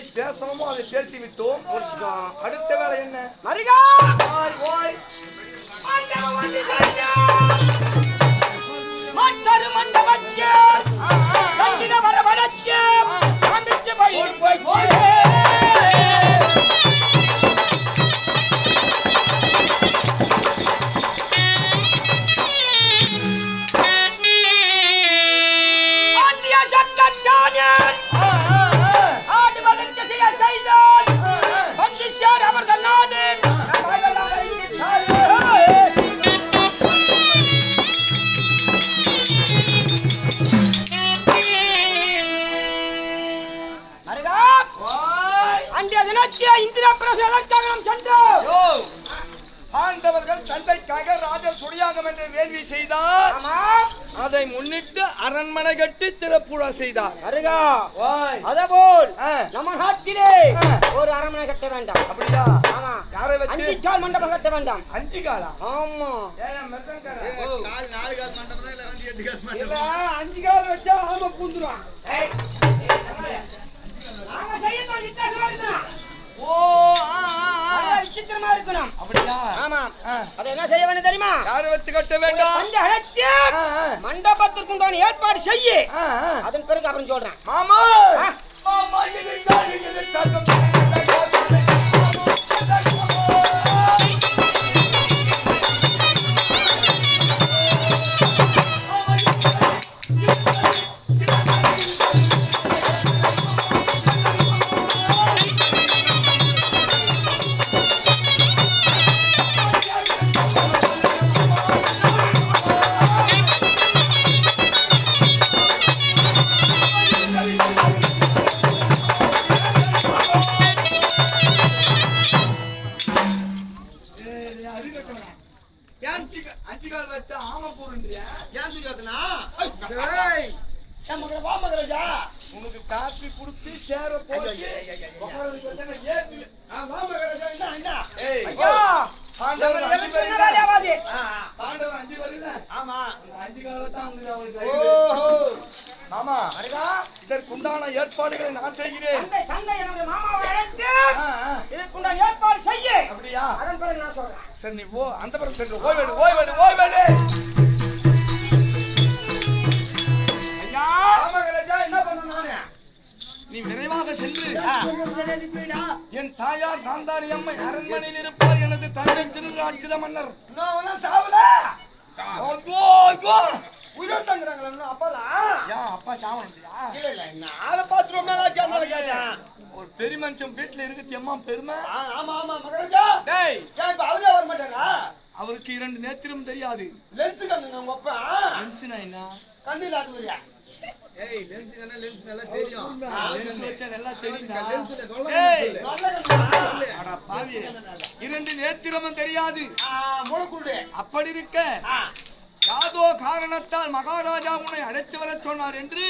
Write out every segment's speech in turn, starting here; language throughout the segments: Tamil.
எதை பேசணுமோ அதை பேசிவிட்டோம். அடுத்த வேலை என்ன? மருகா ஓய். மற்றொரு மண்டபத்தில் பயிர் போய். பாண்டவர்கள் தந்தைக்காக ராஜ சுடியாகம் என்ற வேள்வி செய்தார். ஆமா. அதை முன்னிட்டு அரண்மனை கட்டி திறப்புழா செய்தார். அருகா. ஓய். அதேபோல் நம்ம நாட்டிலே. ஒரு அரண்மனை கட்ட வேண்டாம். அப்படியா? ஆமா. யாரை வச்சு? அஞ்சு கால் மண்டபம் கட்ட வேண்டாம். அஞ்சு காலா? ஆமா. இல்ல, அஞ்சு கால் வச்சா ஆமை பூந்துருவான் செய்யணும் அப்படியா ஆ. அதை என்ன செய்ய வேண்டும் தெரியுமா யாரை வச்சு கட்ட வேண்டாம் பஞ்ச அழைத்து. மண்டபத்திற்கு உண்டான ஏற்பாடு செய்ய. அதன் பிறகு அப்புறம் சொல்றேன். மாமா நான் செய்கிறேன். தந்தை தந்தை என்னுடைய மாமாவை அழைத்து ஆ, ஆ. இதற்குண்டான ஏற்பாடு செய்ய. அப்படியா? அதன் பிறகு நான் சொல்றேன். சரி நீ போ. அந்த பக்கம் சென்று ஓய்வேடு ஓய்வேடு ஓய்வேடு. ஐயா. வா மகராஜா, என்ன பண்ணணும் நானு? நீ விரைவாக சென்று. என் தாயார் காந்தாரி அம்மை அரண்மனையில் இருப்பார் எனது தந்தை திருராட்சித மன்னர். சாவல. உயிரோட தங்குறாங்களா? யா, அப்பா சாவண்டியா இல்ல, இல்ல, இன்னும் ஆளை பார்த்து ரொம்ப நாள் ஆச்சு, அதனால கேட்டேன். ஒரு பெரிய மனுஷன் வீட்டுல இருக்குது எம்மா பெருமை? ஆ, ஆமா ஆமா மகராஜா. டேய். ஏன் இப்ப அவரே வர மாட்டாரா? அவருக்கு இரண்டு நேத்திரம் தெரியாது. லென்ஸ் கண்ணுங்க உங்க அப்பா. லென்ஸ்னா என்ன? கண்ணில் ஆட்டுவரியா ஏய் லென்ஸ் தானே லென்ஸ் நல்லா தெரியும். லென்ஸ் வச்சா நல்லா கண்ணா அட பாவி. இரண்டு நேத்திரமும் தெரியாது. மூலக்குருடு அப்படி இருக்க. யாதோ காரணத்தால் மகாராஜா உன்னை அழைத்து வர சொன்னார் என்று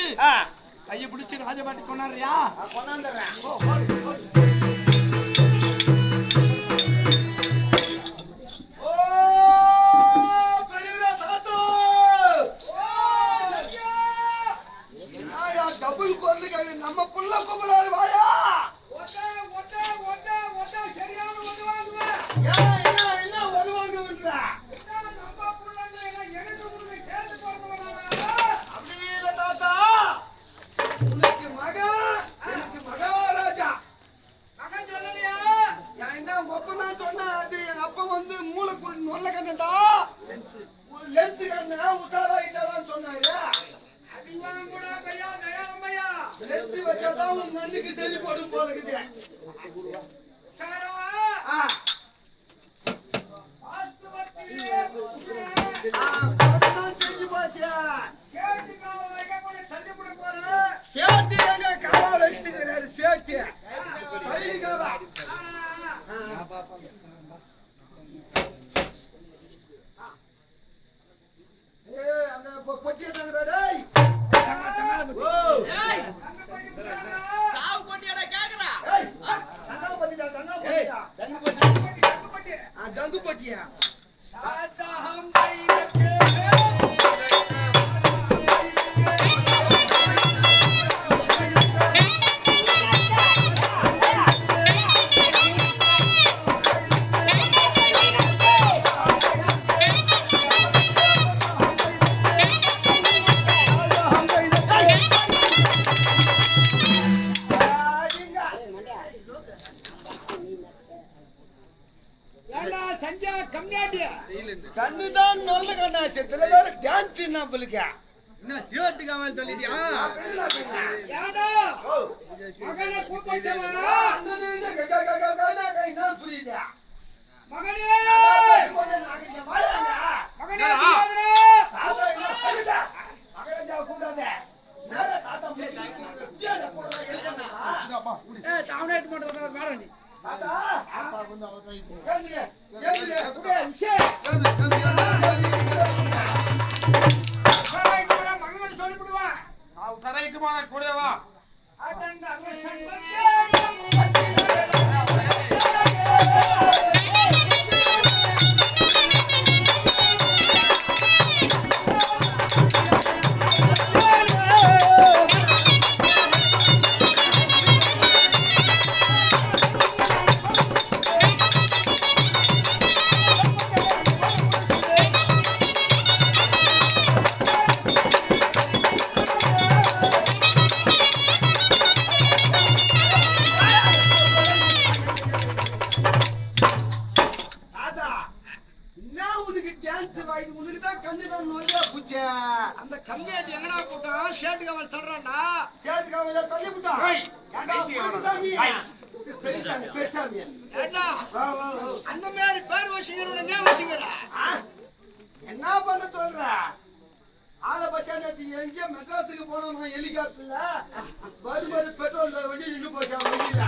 கையை பிடிச்சு ராஜபாட்டி கொண்டாரியா கொண்டாந்துடுறேன். ஓ பெரியவரா தாத்தா! ஆயா டபுள் கொல்லுங்க நம்ம புள்ள கூப்பிடுறாரு வாயா! ஏன், என்ன என்ன வருவாங்க விட்டுற அப்படி இல்ல தாத்தா உனக்கு மகன் எனக்கு மகாராஜா நான் என்ன உங்க அப்பா தான் சொன்னா அது எங்க அப்பா வந்து மூளைக்குருடு நொல்ல கண்ணடா லென்ஸ் கண்ணா உசாராயிட்டாடான்னு சொன்னாங்க லென்ஸ் வச்சாதான் உன் கண்ணுக்கு சரி போடும் போல இருக்குது ஆ ஆ, பாட்டுதான் தெரிஞ்சு போச்சு. சேட்டு எங்க காவா வச்சுட்டுக்கிறாரு சேட்டு சைடு காவா ஏய் அந்த பொ- பொட்டியை தங்குறா டேய் ஓ ஏய் தங்கம் பொட்டிடா தங்கம் பொட்டிடா ஆ தங்கு பொட்டியா? டான்ஸ் என்ன சிவத்துக்கு அவன் சொல்லிட்டியா? ஏடா மகனை கூப்பிட்டவா அங்க நின்னு க- க- க- க- க- க- க- என்ன புரியுது மகனே. மகனே கூப்பிடுறா. சரைக்குமான கூடவா ஹெலிகாப்டர்ல மறுபடி பெட்ரோல் வண்டி நின்று போச்சா வண்டியில.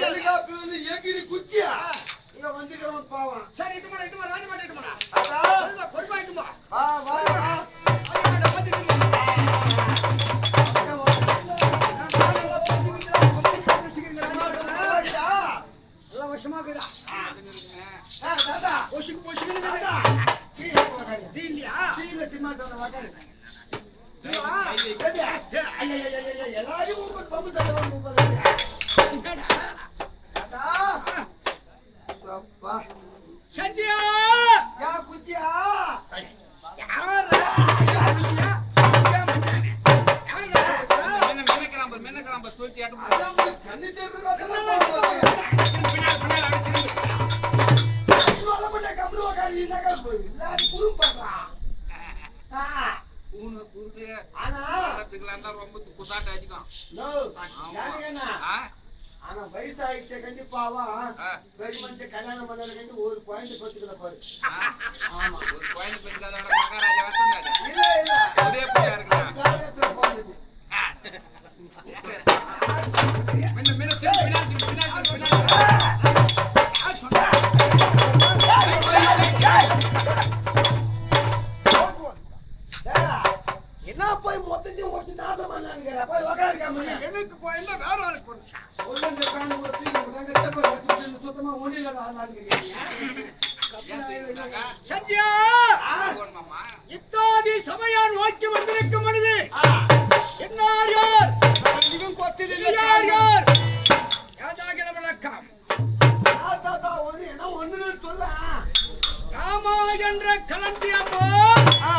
ஹெலிகாப்டர் வந்து எகிரி குச்சியா? இங்க வந்துக்கிறவன் பாவம். சரி இட்டு மாடா இட்டு மாடா ராஜமாட்டா இட்டு மாடா அதான். பொறுப்பா இட்டு மா வா. என்னக்கா போய் எல்லாரும் குறும்பாடுறா. ஆ, ஊனு குருடு ஆனா? ரொம்ப குசாட்ட ஆனா வயசாயிடுச்ச கண்டிப்பாவா. பெரிய மனுஷன் கல்யாணம் பண்ணது கண்டி ஒரு பாயிண்ட் பத்துக்கல பாரு ஆமா. ஒரு கோயில் பெருக்காதோட மகாராஜா வசந்தாரு இல்ல இல்ல. ஒரே இருக்கலாம் ராமா என்ற கலந்தியம்மோ ஆ,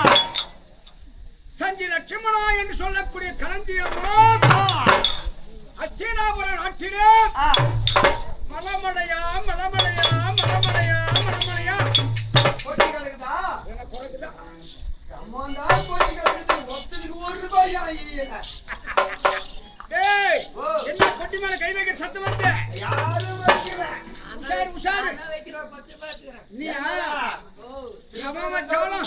சஞ்சி லட்சுமணா என்று சொல்லக்கூடிய கலந்தியம்மோ ஆ, அச்சீனாபுர நாட்டிலே. மலமடையா மலமடையா மலமடையா மலமடையா. என்ன பிறகுதா அம்மாண்டா கொட்டி கிடக்குது ஒருத்தருக்கு ஒரு ரூபாய் ஆகியன டேய் ஓ. என்ன பொட்டி மேல கை வைக்கிற சத்தம் வந்து யாரும் உஷாரு உஷாரு. நீயா? எவன் வச்சாலும்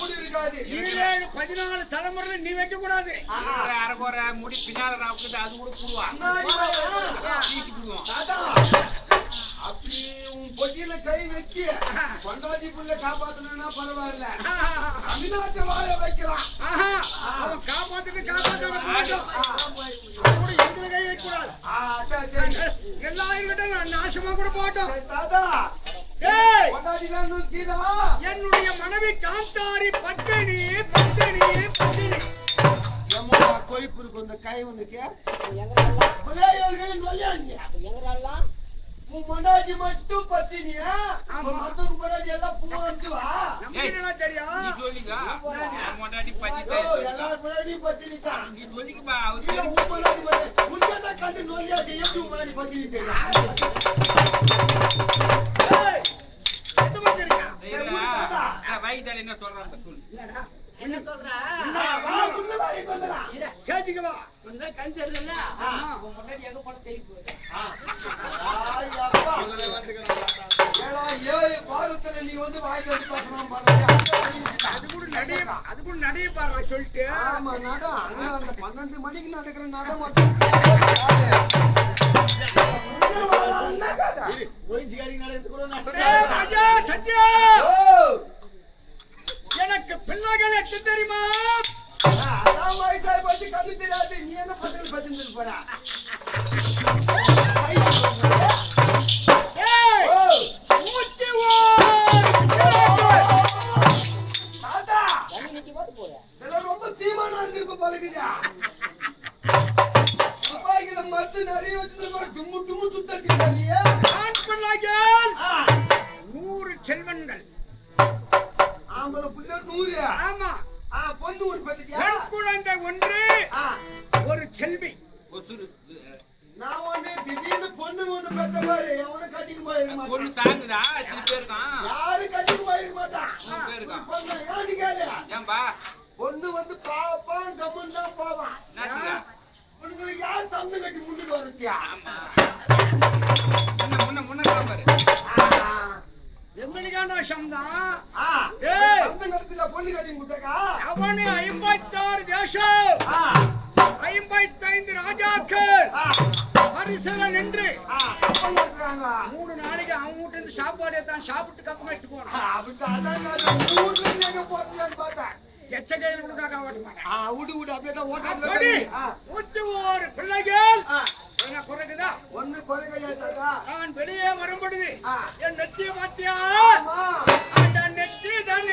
ஈரேழு பதினாலு தலைமுறை நீ வைக்க கூடாது அரைக்குறை முடி பின்னால ராவுக்குது, அது கூட புடுவா. முன்னாடி வா. வீசி புடுவோம். தாத்தா. அப்படி உன் பொட்டியில கை வச்சு கொண்டாடி புள்ள காப்பாத்தணும்னா பரவாயில்ல. தமிழ்நாட்டை வாழ வைக்கிறான். ஆஹா. அவன் காப்பாத்திட்டு அவன் கூட எங்களை கை வைக்க கூடாது ஆ, சரி, சரி. எல்லா இருக்கட்டும் நான் நாசமா கூட போகட்டும். சரி, தாத்தா. என்னுடைய மனைவி காந்தாரி பத்தினி பத்தினி பத்தினி. கொய்ப்பு இருக்கு இந்த கை உனக்கு நொல்லையாங்க. உன் மட்டும் பத்தினியா? மத்தவங்க முன்னாடி எல்லாம் பூ வந்து வா. நமக்கு என்னடா தெரியும். எல்லாரும் முன்னாடியும் பத்தினி தான் நீ சொல்லிக்கப்பா, அவரு இல்ல, உன் முன்னாடி மட்டும். உன்னையதான் கண்டு நொல்லையாச்சு, எப்படி உன் முன்னாடி பத்தினி தெரியும்? என்ன சொல்லு. என்ன சொல்ற? கண் தெரியல முன்னாடி எங்க போன ஏழு நீ வந்து வாய் தட்டி. அது கூட நடைய அது கூட நடைய பாரு சொல்லிட்டு. ஆமா, நட. அந்த பன்னெண்டு மணிக்கு நடக்கிற நட மட்டும் ஆம்பளை புள்ள நூறு. ஆமா ஆ, பொண்ணு ஒண்ணு பார்த்துட்டியா? பெண் குழந்தை ஒன்று ஆ, ஒரு செல்வி நான் ஒண்ணு திடீர்னு பொண்ணு ஒண்ணு பெத்த பாரு. எவனும் கட்டிக்கு போயிருக்க பொண்ணு மாட்டான். தாங்குதா திருப்பி இருக்கான் யாரும் கட்டிக்கு போயிருக்க மாட்டான். பேர். பொண்ணு ஏன்னு கேளு. ஏன்பா பொண்ணு வந்து பாப்பான் கம்மன் தான் போவான் உங்களுக்கு யார் சந்து கட்டி முன்னுக்கு வருத்தியா ஆமா முன்ன முன்ன முன்ன பாரு அவனு ஐம்பத்தாறு தேசம். ஆ, ஐம்பத்தைந்து ராஜாக்கள். ஆ, பரிசல நின்று. ஆ, கப்பல் இருக்காங்க. மூணு நாளைக்கு அவங்க வீட்டு இருந்து சாப்பாடு தான் சாப்பிட்டு கப்பம் எடுத்து போனான் அப்படி அதான் நான் இந்த ஊர்ல இருந்து எங்க போறதுன்னு பார்த்தேன். எச்ச கையில் கொடுக்காக ஓட்ட மாட்டேன் ஒரு பிள்ளைகள். குறைக்குதா? ஒண்ணு குறைக்கையா? நான் வெளியே வரும்பொழுது ஆ. என் நெத்திய பாத்தியா நெத்தி தான்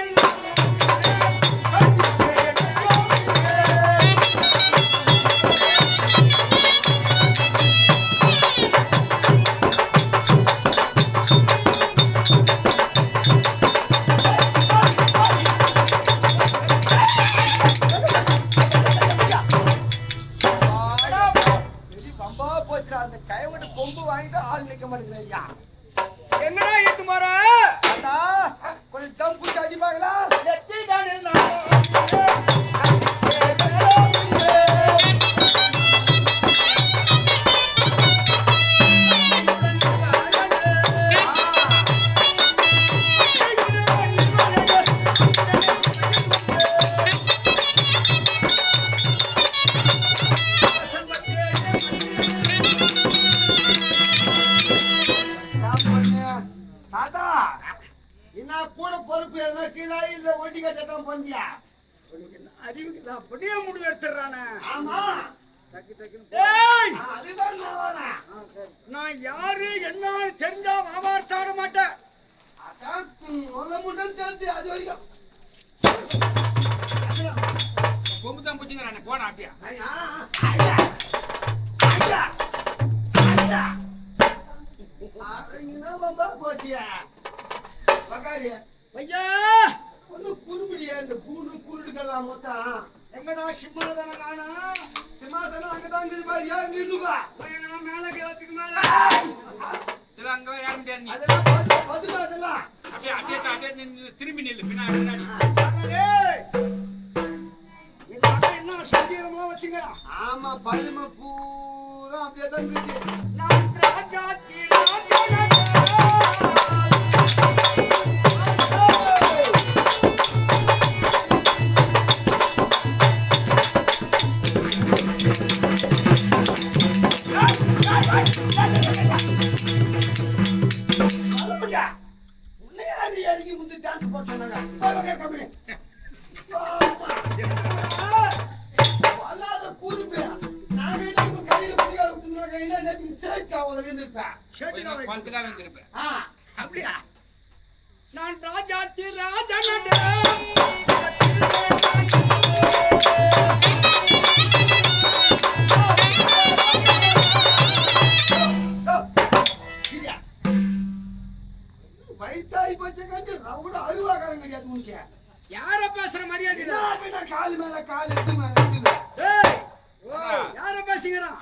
பொறுப்பு எதுனா கீழே இல்ல ஒட்டி கட்டத்தான் பண்ணியா அறிவுக்கு அப்படியே முடிவு எடுத்துறானே ஆமா நான் வரேன் நான் யாரு என்னன்னு தெரிஞ்சா வியாபாரத்தாட மாட்டேன். அது வரைக்கும். கொம்பு தான் பிடிச்சிக்கிறானே போடா அப்படியா? ஐயா, ஐயா, ஐயா, போச்சியா? பக்காரி, ஐயா! ஒண்ணு குறுமுடியா, இந்த கூடு, குருடுக்கெல்லாம் மொத்தம். எங்கடா சிம்மனதான காணா? சிம்மாசனம் அங்கதான் இருக்குது பாரு? எங்கடா மேல கேத்துக்கு மேல? இதெல்லாம் அங்க ஏற முடியாது நீ. அதெல்லாம் பது- பதுமா அதெல்லாம். அப்படியே அப்படியே தான், அப்படியே நின்னு திரும்பி நில்லு பின்னாடி. பின்னாடி ஏய்! இதெல்லாம் என்ன சந்தேகமா வச்சுக்கிறான் ஆமா பதுமை பூரா அப்படியே தான் இருக்குது. நான் அலமுடியா.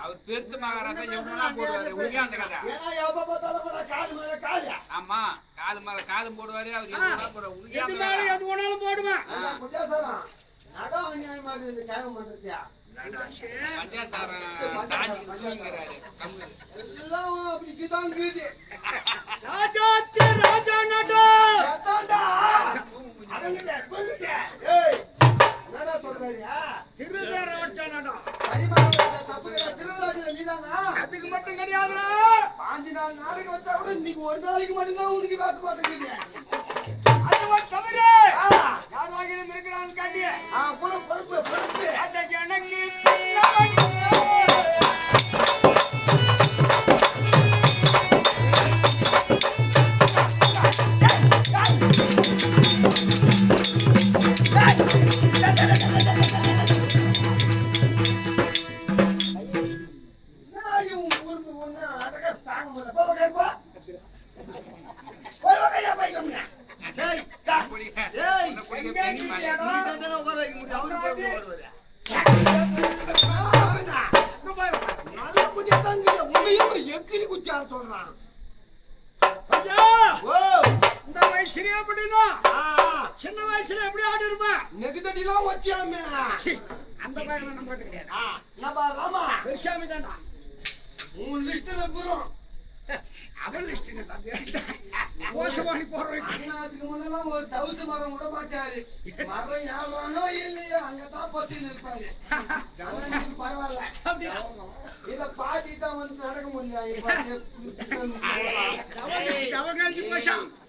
அவர் பெருத்து மகாராஜா எவ்வளவு போடுவாரு உண்மையா அந்த கதை கூட காலு மேல காலு. ஆமா காது மேல காது போடுவாரு அவர் எவ்வளவு போடுவாரு உண்மையா எது ஏன்னா குஜாசரம் நடம் அநியாயமாக இந்த காயம் பண்றதுயா எல்லாம் அப்படி கிதாங்குது ராஜாத்தி ராஜா நடு. என்னடா தப்புகிற திருவிழாட்டில நீதானா? அதுக்கு மட்டும் கிடையாதுடா. பாஞ்சு நாள் நாளைக்கு வச்சா கூட இன்னைக்கு ஒரு நாளைக்கு மட்டும்தான் உனக்கு பேச மாட்டேங்குது அதுவா தவறு. ஆ, யார் வாங்கிலும் இருக்கிறான்னு காட்டிய. கூட பொறுப்பு பொறுப்பு. எனக்கு பின்னவன் எக்கிரி குச்சால சொல்றான். ஐயா, ஓ. இந்த வயசுலயே அப்படின்னா? ஆ. சின்ன வயசுல எப்படி ஆடி இருப்பேன் நெகுதடிலாம் வச்சாமே அந்த பையன் நம்ம கிடையாது நபா ராமா பெருசாமி தான்டா உன் லிஸ்ட்ல புறம். அவன் லிஸ்ட் முன்னெல்லாம் ஒரு தவுசு மரம் விட மாட்டாரு. மரம் யாரானோ இல்லையோ அங்கதான் பத்தி நிற்பாரு பரவாயில்ல. இத பாட்டி தான் வந்து நடக்க முடியல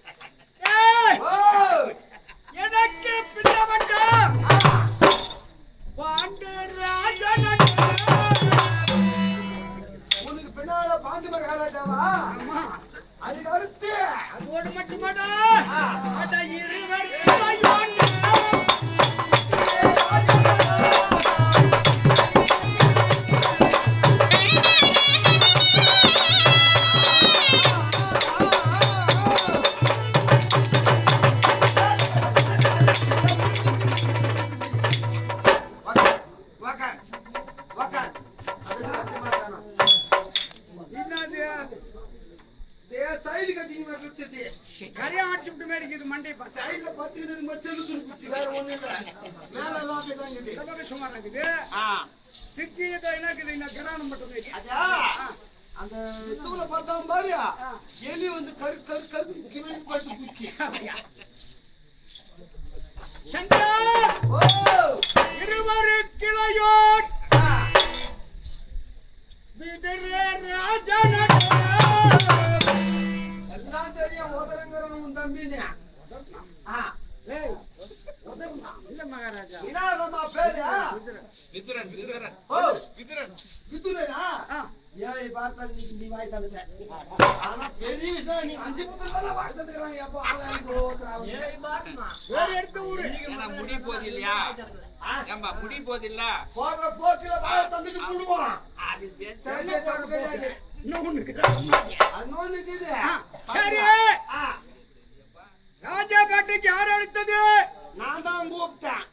மேல விட்டுட்டு. கரையா இருக்குது மண்டை சைடுல வேற இல்ல. மேல எல்லாம் இருக்குது. சுமார் இருக்குது. ஆ, திருச்சி என்ன இருக்குது இந்த கிரானம் மட்டும் இருக்குது அதா, அந்த தூளை பார்த்தா பாரு எலி வந்து கரு கரு கரு கிளம்பி போட்டு குச்சி சங்கர்! ஓ! இருவரு கிளையோட் ஆ, விதிரே ராஜனட எல்லாம் தெரியும் ஓதரங்கிறவன் உன் தம்பின்னு. ஆ, ஏய் உதவுமா? இல்ல மகாராஜா. இனாரமா பேரு விதுரன். விதுரன் ஓ. விதுரன். விதுரனா? ஆ, ஏன் பார்த்தா நீ நீ வாய் தந்துட்ட. ஆனா பெரிய விஷயம் நீ அஞ்சு புத்தகம் வாய் தந்துக்கிறாங்க. எப்போ ஆளாளுக்கு ஓத்துறாங்க வேறு எடுத்த ஊரு. ஏன்னா முடி இல்லையா ஏம்பா முடி இல்ல போடுற போக்குல வாயை தந்துட்டு போடுவான் அது சரியா தப்பு. கிடையாது. சரி. ஆ, ராஜா பாட்டுக்கு யார் அழைத்தது நான் தான் கூப்பிட்டேன்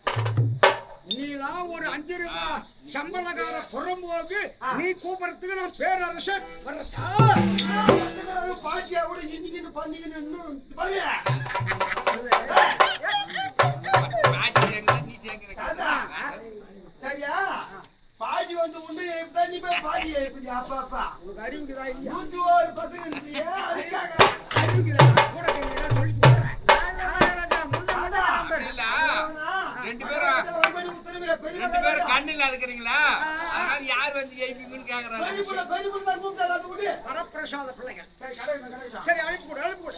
நீலாம் ஒரு அஞ்சு ரூபாய் சம்பளக்கார புறம்போக்கு நீ கூப்பிடறதுக்கு நான் பேரரசர் பாட்டியா கூட இன்னைக்கு பண்ணிக்கின்னு இன்னும் சரியா? பாட்டி வந்து எப்ப நீ போய் பாட்டி எப்படி அப்பா அப்பா உனக்கு அறிவுக்குதா இல்லையா? நூத்தி ஒரு பசங்க இருந்தீங்க அதுக்காக. அறிவுக்குதா? கூட கையில சொல்லி? ரெண்டு பேரும் ரெண்டு பேரும் மகாராஜா. கண்ணில் இருக்கிறீங்களா அதனால யார் வந்து ஜெயிப்பீங்கன்னு கேக்குறாங்க பெரிய புள்ள, பெரிய புள்ள தான் கூப்பிட்டாரு, அது விடு. வரப்பிரசாத பிள்ளைகள். சரி, கடைக்கு, கடைக்கு. சரி அழைப்பு கொடு அழைப்பு கொடு